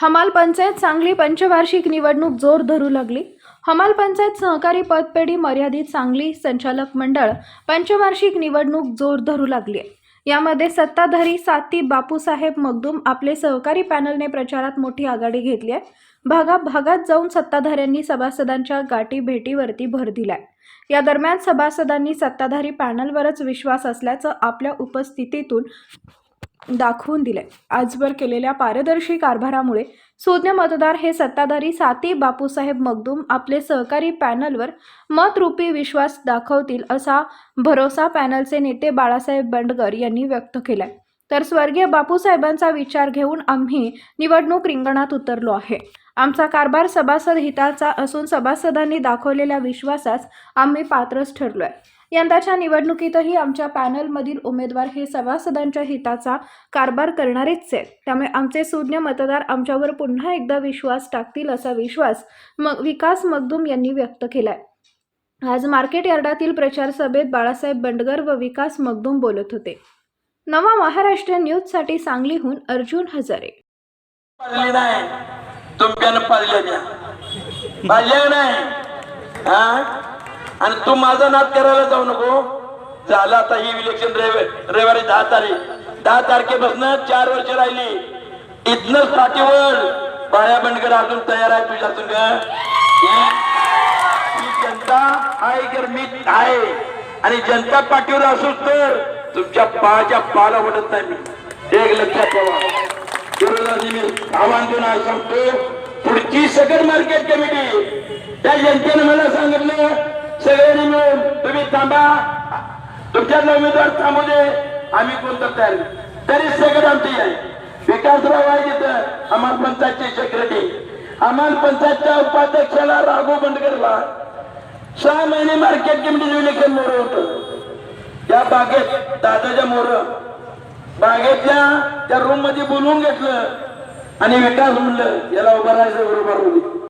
हमाल पंचायत सांगली पंचवार्षिक निवडणूक जोर धरू लागली. हमाल पंचायत सहकारी पतपेढी मर्यादित सांगली संचालक मंडळ पंचवार्षिक निवडणूक जोर धरू लागली. आहे यामध्ये सत्ताधारी साती बापूसाहेब मगदूम आपले सहकारी पॅनलने प्रचारात मोठी आघाडी घेतली आहे. भागा भागात जाऊन सत्ताधाऱ्यांनी सभासदांच्या गाठी भेटीवरती भर दिलाय. या दरम्यान सभासदांनी सत्ताधारी पॅनलवरच विश्वास असल्याचं आपल्या उपस्थितीतून दाखवून दिले आजवर केलेल्या पारदर्शी कारभारामुळे सुज्ञ मतदार हे सत्ताधारी साती बापूसाहेब मगदूम आपले सहकारी पॅनलवर मतरूपी विश्वास दाखवतील असा भरोसा पॅनलचे नेते बाळासाहेब बंडगर यांनी व्यक्त केलाय. तर स्वर्गीय बापूसाहेबांचा विचार घेऊन आम्ही निवडणूक रिंगणात उतरलो आहे. आमचा कारभार सभासद हिताचा असून सभासदांनी दाखवलेल्या विश्वासास आम्ही पात्रच ठरलोय. यंदाच्या निवडणुकीतही आमच्या पॅनलमधील उमेदवार हे सभासदांच्या हिताचा कारभार करणारेच आहेत. त्यामुळे आमचे सुज्ञ मतदार आमच्यावर पुन्हा एकदा विश्वास टाकतील असा विश्वास मग विकास मगदूम यांनी व्यक्त केलाय. आज मार्केट यार्डातील प्रचार सभेत बाळासाहेब बंडगर व विकास मगदूम बोलत होते. नवा महाराष्ट्र न्यूजसाठी सांगलीहून अर्जुन हजारे. नाही. आणि तू माझा नाद करायला जाऊ नको. झालं आता ही इलेक्शन रविवारी दहा तारीख. दहा तारखेपासून चार वर्ष राहिली. इथनच पाठीवर बाळ्या बंडकर अजून तयार आहे तुझ्या संघ ही जनता आहे जर मी आहे. आणि जनता पाठीवर असू तर तुमच्या पायाच्या पाला ओढत नाही मी. एक लक्षात ठेवा. मी आव्हान देऊन सांगतो पुढची सगळं मार्केट कमिटी त्या जनतेनं मला सांगितलं सगळ्यांनी मिळून तुम्ही थांबा. तुमच्यातला उमेदवार थांबू दे. आम्ही कोणतं तयार तरी सगळं आमची आहे. विकासराव आहे तिथं अमाल पंचायतचे सेक्रेटरी अमाल पंचायतच्या उपाध्यक्षाला राघू बंडकरला सहा महिने मार्केट कमिटीचं इलेक्शन मोर होतं. त्या बागेत दादाच्या मोर. बागेतल्या त्या रूममध्ये बोलवून घेतलं. आणि विकास म्हणलं याला उभं राहायचं बरोबर होती